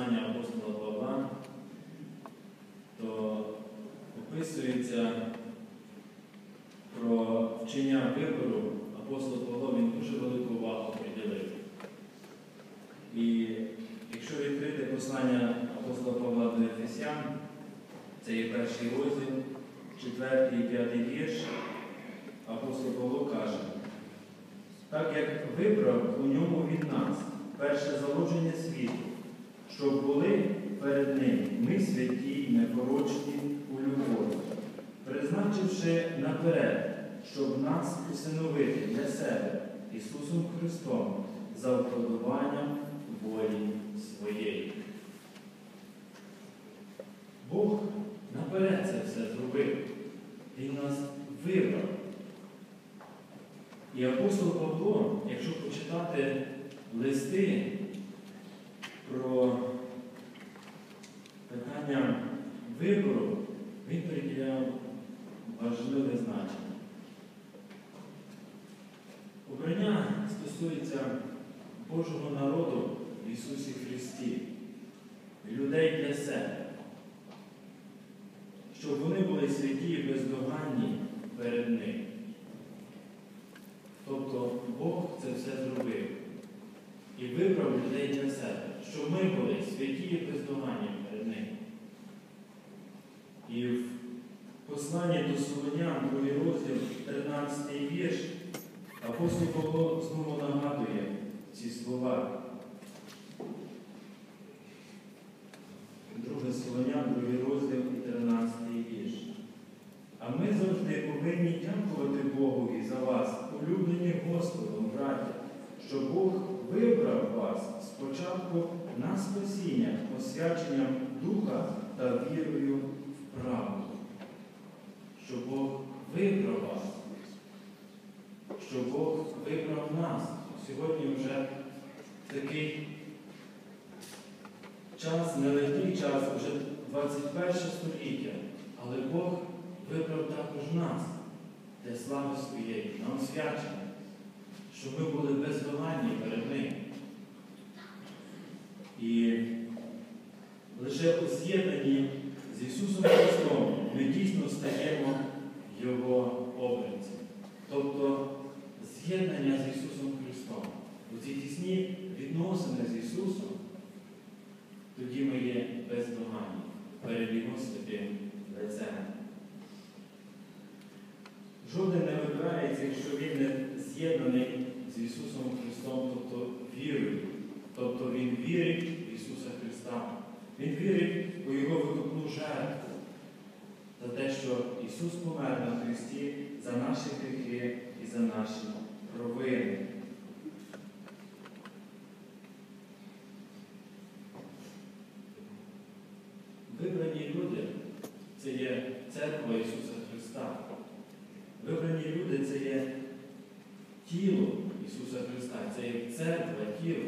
послання апостола Павла, то описується про вчення вибору апостол Павло, він дуже велику увагу приділив. І якщо відкрити послання апостола Павла до Ефесян, це є перший розділ, четвертий і п'ятий вірш, апостол Павло каже, так як вибрав у ньому від нас перше заложення світу, щоб були перед ним ми святі непорочні у любові, призначивши наперед, щоб нас усиновити для себе Ісусом Христом за вподобанням волі своєї. Бог наперед це все зробив. Він нас вибрав. І апостол Павло, якщо почитати листи про питання вибору, він приділяв важливе значення. Обрання стосується Божого народу в Ісусі Христі, людей для себе, щоб вони були святі і бездоганні перед Ним. Тобто Бог це все зробив і вибрав людей для себе, щоб ми були святі і бездоганні перед Ним. І в посланні до Солонян, другий розділ, 13 вірш, апостол Павло знову нагадує ці слова. Друге Солонян, другий розділ і 13 вірш. А ми завжди повинні дякувати Богові за вас, улюблені Господом, браття, що Бог вибрав вас спочатку на спасіння, освяченням Духа та вірою в правду. Що Бог вибрав вас, що Бог вибрав нас. Сьогодні вже такий час, нелегкий час, вже 21 століття, але Бог вибрав також нас для слави своєї, на освячення, щоб ми були бездоганні перед Ним. І лише у з'єднанні з Ісусом Христом ми дійсно стаємо Його обранцем. Тобто з'єднання з Ісусом. Ці тісні відносини з Ісусом, тоді ми є бездоганні перед Його святим лицем. Жоден не вибирається, якщо він не з'єднаний з Ісусом Христом, тобто вірою. Тобто Він вірить в Ісуса Христа. Він вірить у Його викупну жертву за те, що Ісус помер на Христі за наші гріхи і за наші провини. Вибрані люди це є церква Ісуса Христа. Вибрані люди це є тіло Ісуса Христа, це є церква, тіло.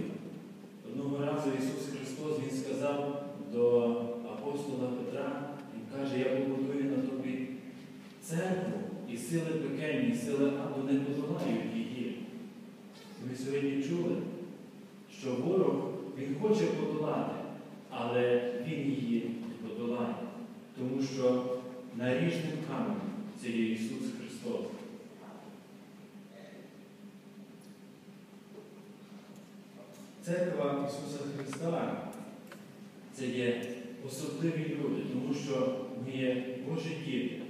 Одного разу Ісус Христос Він сказав до апостола Петра, Він каже, я побудую на тобі церкву і сили пекельні, сили аду не подолають її. Ми сьогодні чули, що ворог він хоче подолати, але він її не подолає, що наріжним каменем це є Ісус Христос. Церква Ісуса Христа це є особливі люди, тому що ми є Божі діти.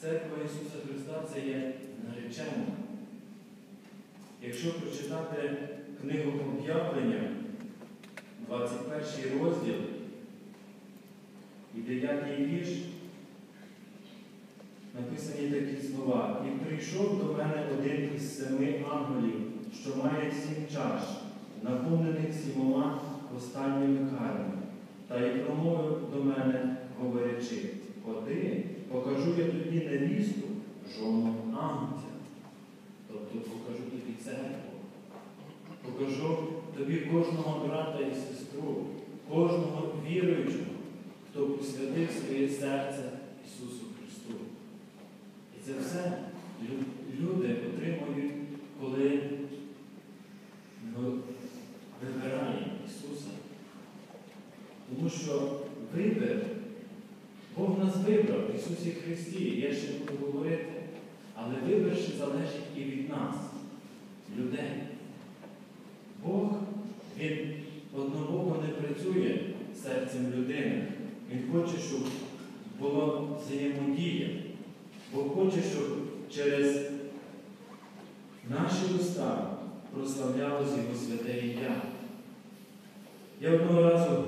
Церква Ісуса Христа це є наречена. Якщо прочитати книгу об'явлення, 21 розділ і 9 вірш, написані такі слова. І прийшов до мене один із семи ангелів, що має сім чаш, наповнених сімома останніми карами, та й промовив до мене, говорячи, ходи, покажу я тобі невісту, жону ангця. Тобто покажу тобі церкву, покажу тобі кожного брата і сестру, кожного віруючого, хто посвятив своє серце Ісусу Христу. І це все люди отримують, коли Тому що вибір, Бог нас вибрав в Ісусі Христі. Я ще буду говорити. Але вибір ще залежить і від нас, людей. Бог, Він однобоко не працює серцем людини. Він хоче, щоб була взаємодія. Бог хоче, щоб через наші уста прославлялося Його святе ім'я. Я одного разу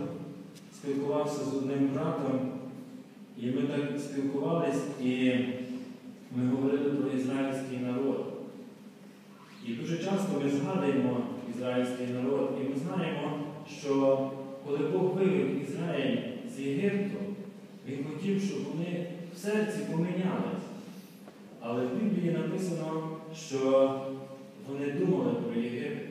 спілкувався з одним братом, і ми так спілкувались, і ми говорили про ізраїльський народ. І дуже часто ми згадуємо ізраїльський народ, і ми знаємо, що коли Бог вивів Ізраїль з Єгипту, Він хотів, щоб вони в серці помінялись. Але в Біблії написано, що вони думали про Єгипет.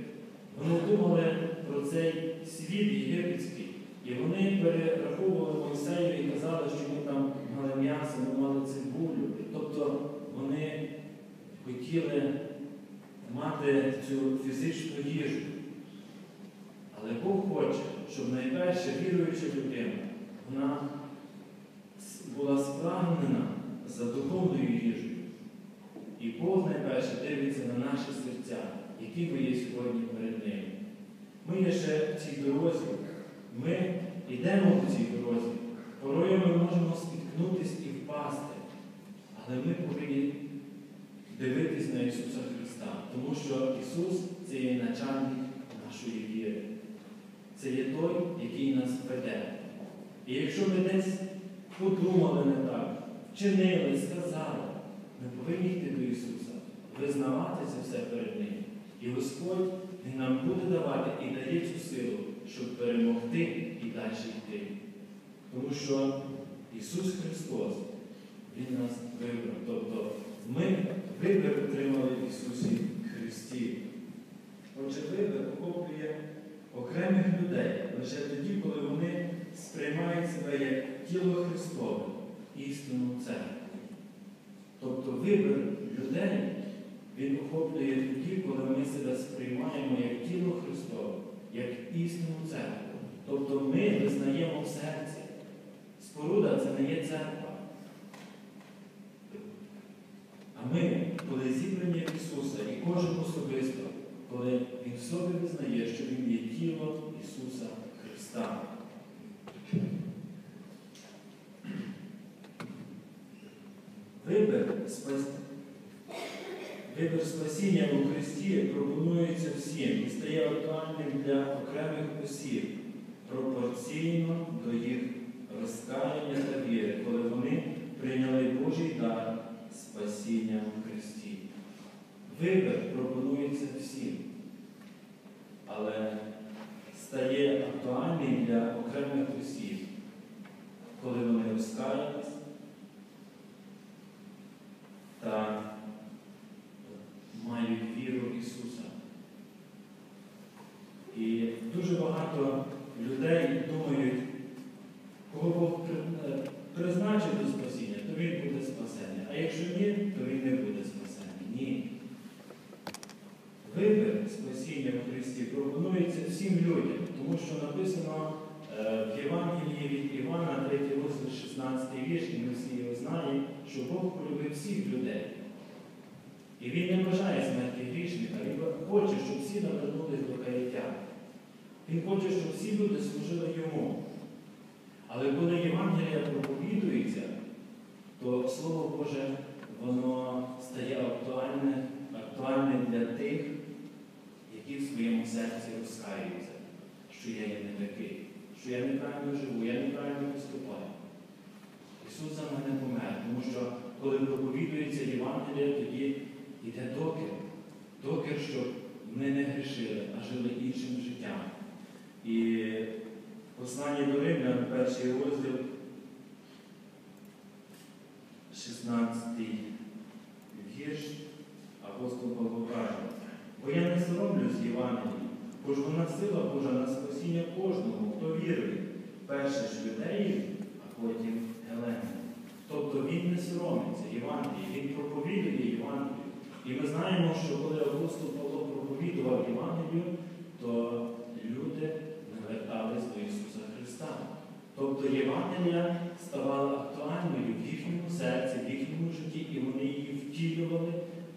Вони думали про цей світ єгипетський. І вони перераховували Мойсею і казали, що ми там мали м'ясо, ми мали цибулю. Тобто вони хотіли мати цю фізичну їжу. Але Бог хоче, щоб найперше віруюча людина, вона була спрагнена за духовною їжею. І Бог найперше дивиться на наші серця, які ви є сьогодні перед ним. Ми є ще в цій дорозі, ми йдемо по цій дорозі. Порою ми можемо спіткнутися і впасти, але ми повинні дивитись на Ісуса Христа, тому що Ісус це є начальник нашої віри. Це є той, який нас веде. І якщо ми десь подумали не так, вчинили, сказали, ми повинні йти до Ісуса, визнавати це все перед Ним. І Господь Він нам буде давати і дає цю силу, щоб перемогти і далі йти. Тому що Ісус Христос, Він нас вибрав. Тобто ми вибір отримали в Ісусі Христі. Отже, вибір охоплює окремих людей лише тоді, коли вони сприймають себе як тіло Христове, істинну церкву. Тобто вибір людей, він охоплює тоді, коли ми себе сприймаємо як тіло Христове, як істинну церкву. Тобто ми визнаємо в серці. Споруда це не є церква. А ми, коли зібрані в Ісуса, і кожен особисто, коли Він в собі визнає, що Він є тіло Ісуса Христа. Вибір. Вибір спасіння у Христі пропонується всім і стає актуальним для окремих осіб пропорційно до їх розкаяння та віри, коли вони прийняли Божий дар спасіння в Христі. Вибір пропонується всім, але стає актуальним для окремих осіб, коли вони розкаялись та мають віру в Ісуса. І дуже багато людей думають, кого Бог призначив до спасіння, то він буде спасений. А якщо ні, то він не буде спасений. Ні. Вибір спасіння в Христі пропонується всім людям, тому що написано е, в Євангелії від Івана, 3 розділ, 16 вірш, і ми всі його знаємо, що Бог полюбив всіх людей. І Він не бажає смерті грішника, Він хоче, щоб всі навернулись до каяття. Він хоче, щоб всі люди служили йому. Але коли Євангелія проповідується, то Слово Боже, воно стає актуальне, актуальним для тих, які в своєму серці розкаються, що я є не такий, що я неправильно живу, я неправильно поступаю. Ісус за мене помер, тому що коли проповідується Євангелія, тоді йде докір. Докір, щоб ми не грішили, а жили іншим життям. І в посланні до Римлян, перший розділ, 16 вірш, апостол Павло каже, бо я не соромлюсь Євангелії, бо ж вона сила Божа на спасіння кожного, хто вірує, перше ж юдеїв, а потім Геленів. Тобто він не соромиться Євангелії, він проповідує Євангелію. І ми знаємо, що коли апостол Павло проповідував Євангелію, то люди навертались до Ісуса Христа. Тобто Євангелія ставала актуальною в їхньому серці, в їхньому житті, і вони її втілювали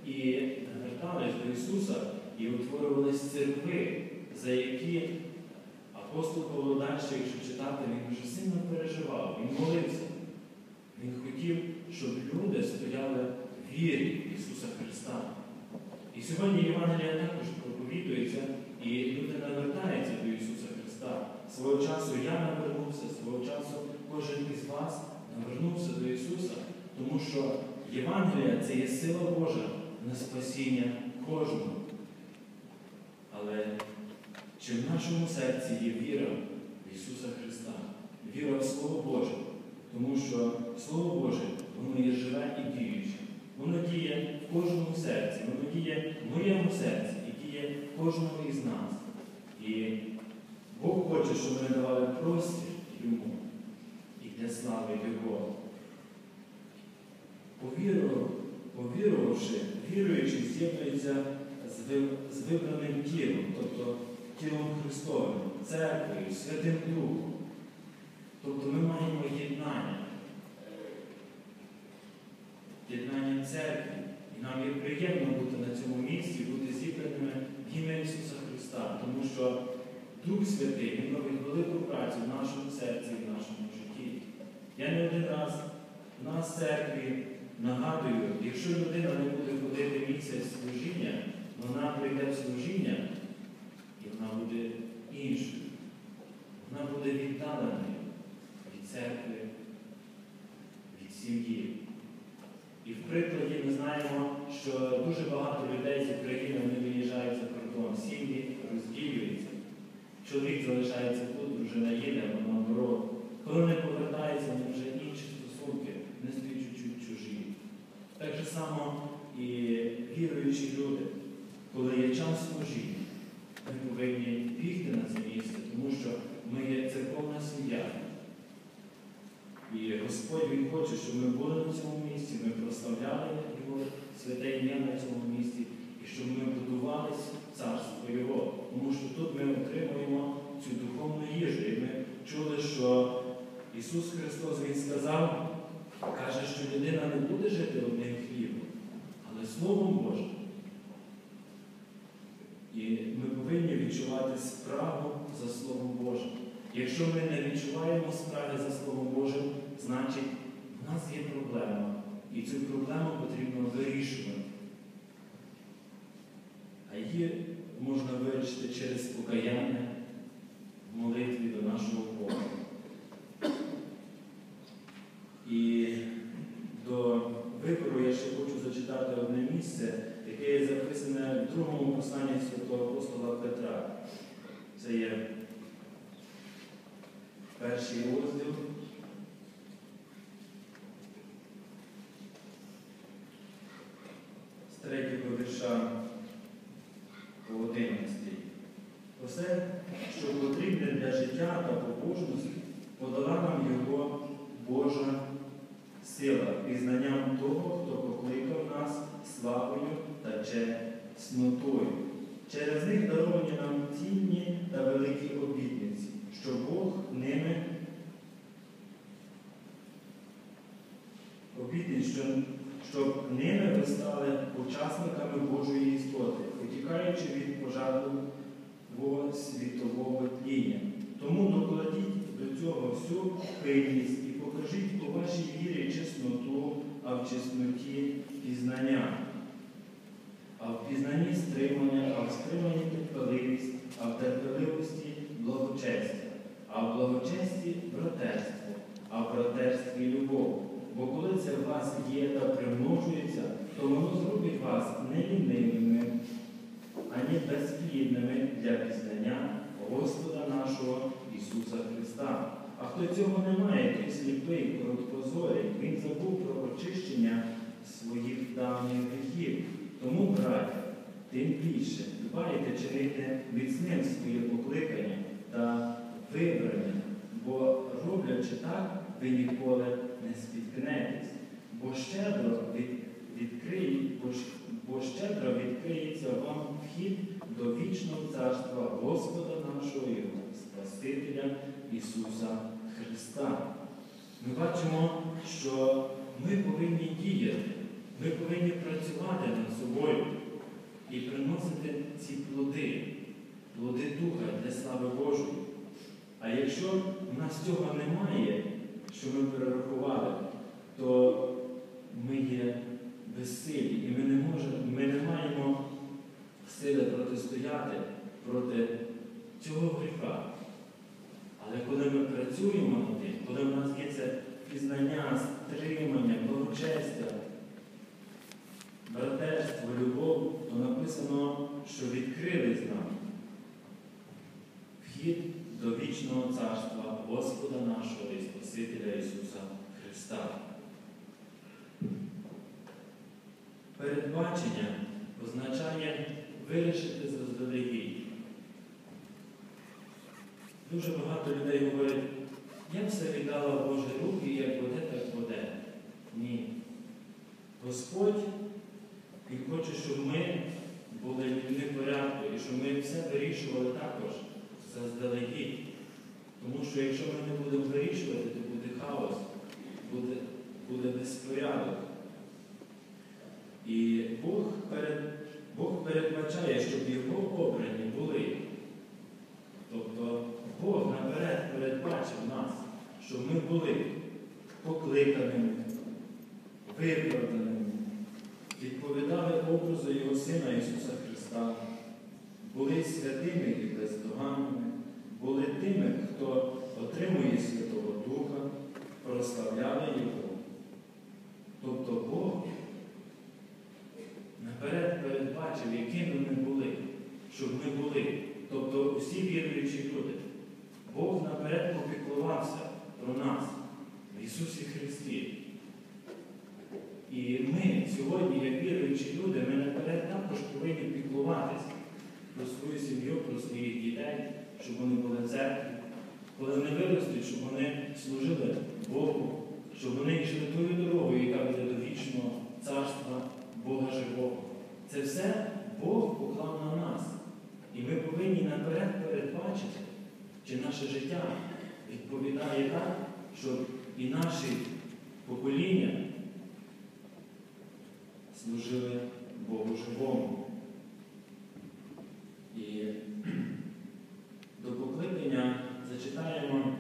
і навертались до Ісуса і утворювались церкви, за які апостол Павло далі, якщо читати, він дуже сильно переживав, він молився. Він хотів, щоб люди стояли в вірі Ісуса Христа. І сьогодні Євангелія також проповідується, і люди навертаються до Ісуса Христа. Свого часу я навернувся, свого часу кожен із вас навернувся до Ісуса, тому що Євангелія це є сила Божа на спасіння кожного. Але чи в нашому серці є віра в Ісуса Христа, віра в Слово Боже? Тому що Слово Боже, воно є живе і діюче. Воно діє в кожному серці, воно діє в моєму серці і діє в кожного із нас. І Бог хоче, щоб ми давали простір йому і для слави Його. Повірував, повірувавши, віруючи, з'єднується з вибраним тілом, тобто тілом Христовим, церквою, Святим Духом. Тобто ми маємо єднання. Єднання церкви. І нам є приємно бути на цьому місці, бути зібраними в ім'я Ісуса Христа, тому що Дух Святий Він робить велику працю в нашому серці і в нашому житті. Я не один раз в церкві нагадую, якщо людина не буде ходити місяць служіння, вона прийде в служіння вона буде іншою. Вона буде віддаленою від церкви, від сім'ї. І в прикладі ми знаємо, що дуже багато людей з України вони виїжджають за кордон, сім'ї розділюються. Чоловік залишається тут, дружина їде, вона наоборот. Коли вони повертаються, вони вже інші стосунки, не стають чуть-чуть чужі. Так же само і віруючі люди, коли є час служіння, ми повинні бігти на це місце, тому що ми є церковна сім'я. І Господь Він хоче, щоб ми були на цьому місці, ми прославляли Його святе ім'я на цьому місці, і щоб ми будувалися царство Його. Тому що тут ми отримуємо цю духовну їжу. І ми чули, що Ісус Христос Він сказав, каже, що людина не буде жити одним хлібом, але Словом Божим. Ми повинні відчувати справу за Словом Божим. Якщо ми не відчуваємо справи за Словом Божим, значить в нас є проблема. І цю проблему потрібно вирішувати. А її можна вирішити через покаяння в молитві до нашого Бога. І до вибору я ще хочу зачитати одне місце, яке є записане в посланні святого апостола Петра. Це є перший розділ. З третього вірша по 11. Усе, що потрібне для життя та побожності, подала нам його Божа сила, пізнанням того, хто покликав нас славою та чеснотою. Через них даровані нам цінні та великі обітниці, що Бог ними обітниць, що, щоб ними ви стали учасниками Божої істоти, утікаючи від пожарливого світового тління. Тому докладіть до цього всю пильність і покажіть у вашій вірі чесноту, а в чесноті пізнання, а в пізнанні стримання, а в стриманні терпеливість, а в терпеливості благочестя, а в благочесті братерство, а в братерстві любов. Бо коли це в вас є та примножується, то воно зробить вас не лінивими, ані безплідними для пізнання Господа нашого Ісуса Христа. А хто цього не має, той сліпий, короткозорий, він забув про очищення своїх давніх гріхів. Тому, браття, тим більше дбайте чинити міцним своє покликання та вибрання, бо роблячи так, ви ніколи не спіткнетесь, бо щедро від, відкриє, бо, щедро відкриється вам вхід до вічного царства Господа нашого і Спасителя Ісуса. Христа. Ми бачимо, що ми повинні діяти, ми повинні працювати над собою і приносити ці плоди, плоди Духа для слави Божої. А якщо в нас цього немає, що ми перерахували, то ми є безсилі і ми не можемо, ми не маємо сили протистояти проти цього гріха. Але коли ми працюємо над тим, коли в нас є це пізнання, стримання, благочестя, братерство, любов, то написано, що відкрились нам вхід до вічного царства Господа нашого і Спасителя Ісуса Христа. Передбачення означає вирішити заздалегідь. Дуже багато людей говорять, я все віддала Божі руки, як буде, так буде. Ні. Господь Він хоче, щоб ми були людьми порядку і щоб ми все вирішували також заздалегідь. Тому що якщо ми не будемо вирішувати, то буде хаос, буде, буде безпорядок. І Бог, перед, Бог передбачає, щоб його обрані були. Тобто Бог наперед передбачив нас, щоб ми були покликаними, виправданими, відповідали образу Його Сина Ісуса Христа, були святими і бездоганними, були тими, хто отримує Святого Духа, прославляли Його. Тобто Бог наперед передбачив, якими ми були, щоб ми були. Тобто усі віруючі люди. Бог наперед попіклувався про нас в Ісусі Христі. І ми сьогодні, як віруючі люди, ми наперед також повинні піклуватися про свою сім'ю, про своїх дітей, щоб вони були в церкві. Коли вони виростуть, щоб вони служили Богу, щоб вони йшли тою дорогою, яка веде до вічного царства Бога живого. Це все Бог поклав на нас. І ми повинні наперед передбачити, чи наше життя відповідає так, щоб і наші покоління служили Богу живому. І до покликання зачитаємо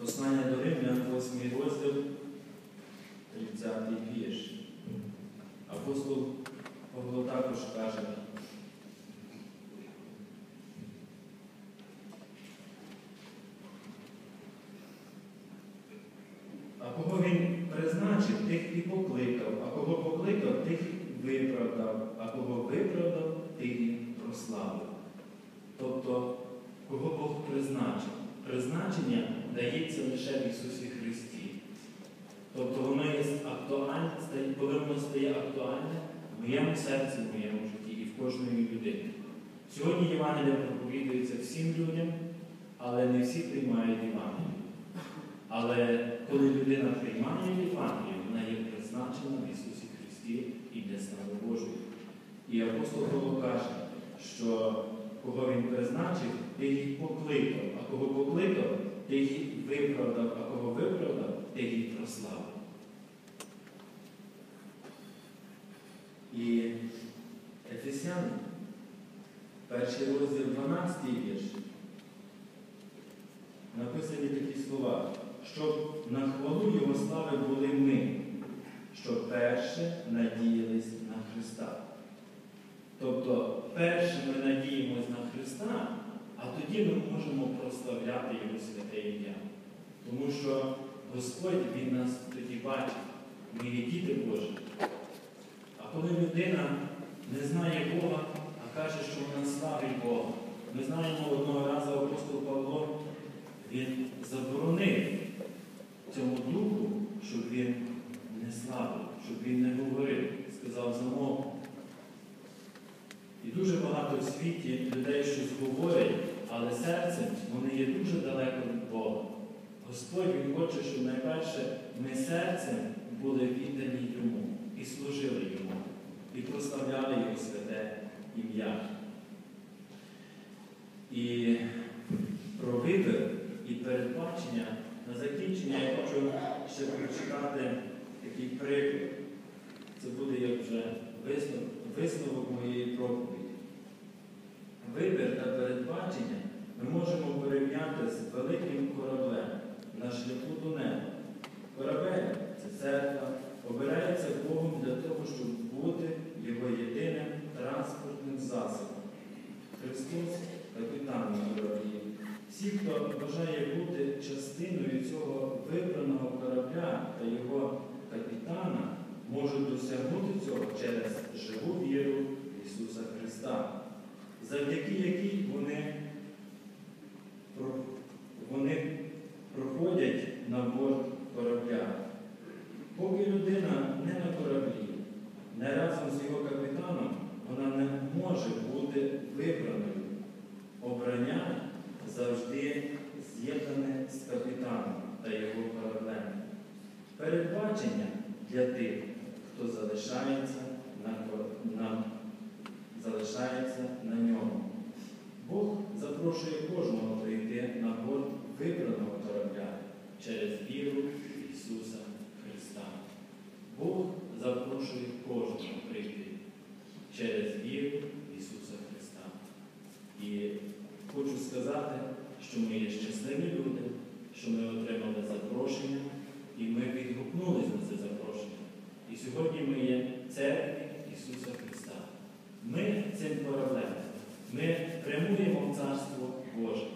послання до Римлян, 8 розділ, 30 вірш. Апостол Павло також каже, А кого він призначив, тих і покликав, а кого покликав, тих і виправдав, а кого виправдав, тих і прославив. Тобто, кого Бог призначив? Призначення дається лише в Ісусі Христі. Тобто воно є актуальне, коли воно стає актуальне в моєму серці, в моєму житті і в кожної людини. Сьогодні Євангелія проповідується всім людям, але не всі приймають Євангелію. Але коли людина приймає Євангелію, вона є призначена в Ісусі Христі і для слави Божої. І апостол Павло каже, що кого він призначив, тих і покликав, кого покликав, тих і виправдав, а кого виправдав, тих і прославив. І Ефесян, перший розділ 12 вірш, написані такі слова, щоб на хвалу Його слави були ми, що перше надіялись на Христа. Тобто, перше ми надіємось на Христа, а тоді ми можемо прославляти Його святе ім'я. Тому що Господь Він нас тоді бачить, ми є діти Божі. А коли людина не знає Бога, а каже, що вона славить Бога, ми знаємо одного разу апостол Павло, він заборонив цьому духу, щоб він не славив, щоб він не говорив, сказав замовк. І дуже багато в світі людей щось говорять, але серцем вони є дуже далеко від Бога. Господь Він хоче, щоб найперше ми серцем були віддані Йому і служили Йому, і прославляли Його святе ім'я. І про вибір і передбачення На закінчення я хочу ще прочитати такий приклад. Це буде як вже висновок, висновок моєї проповіді. Вибір та передбачення ми можемо порівняти з великим кораблем на шляху до неба. Корабель це церква, обирається Богом для того, щоб бути його єдиним транспортним засобом. Христос капітан на кораблі. Всі, хто бажає бути частиною цього вибраного корабля та його капітана, можуть досягнути цього через живу віру в Ісуса Христа, завдяки якій вони, вони проходять на борт корабля. Поки людина не на кораблі, не разом з його капітаном, вона не може бути вибраною. Обрання завжди з'єднане з капітаном та його кораблем. Передбачення для тих, хто залишається на, кор- на, залишається на ньому. Бог запрошує кожного прийти на борт вибраного корабля через віру в Ісуса Христа. Бог запрошує кожного прийти через віру в Ісуса Христа. І хочу сказати, що ми є щасливі люди, що ми отримали запрошення, і ми відгукнулися на це запрошення. І сьогодні ми є церкві Ісуса Христа. Ми цим кораблем, ми прямуємо в Царство Боже.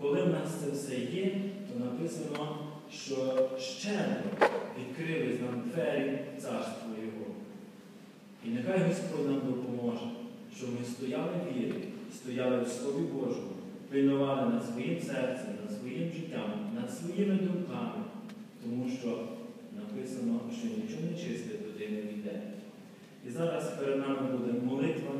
Коли в нас це все є, то написано, що щедро відкрились нам двері в Царство Його. І нехай Господь нам допоможе, щоб ми стояли в вірі, стояли в Слові Божому, пильнували над серцем, над своїм життям, над своїми думками, тому що написано, що нічого не чисте туди не йде. І зараз перед нами буде молитва,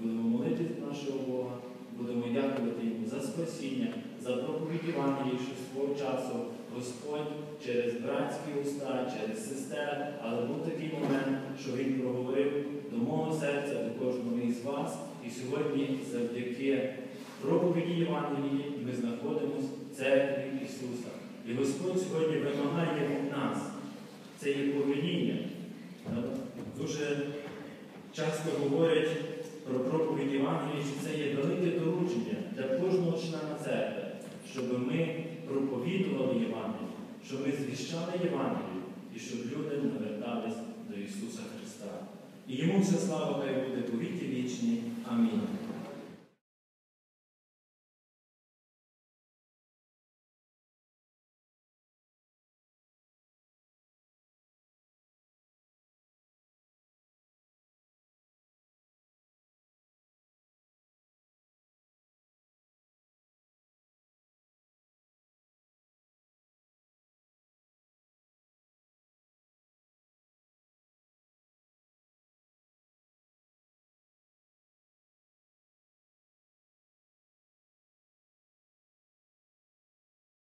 будемо молитись нашого Бога, будемо дякувати Йому за спасіння, за проповідь Євангелії, що свого часу Господь через братські уста, через сестер, але був такий момент, що Він проговорив до мого серця, до кожного із вас. І сьогодні, завдяки проповіді Євангелії, ми знаходимося в церкві Ісуса. І Господь сьогодні вимагає від нас. Це є повеління. Дуже часто говорять про проповідь Євангелії, що це є велике доручення для кожного члена церкви, щоб ми проповідували Євангелію, щоб ми звіщали Євангелію і щоб люди навертались до Ісуса Христа. І йому вся слава хай буде повіки вічні. Амінь.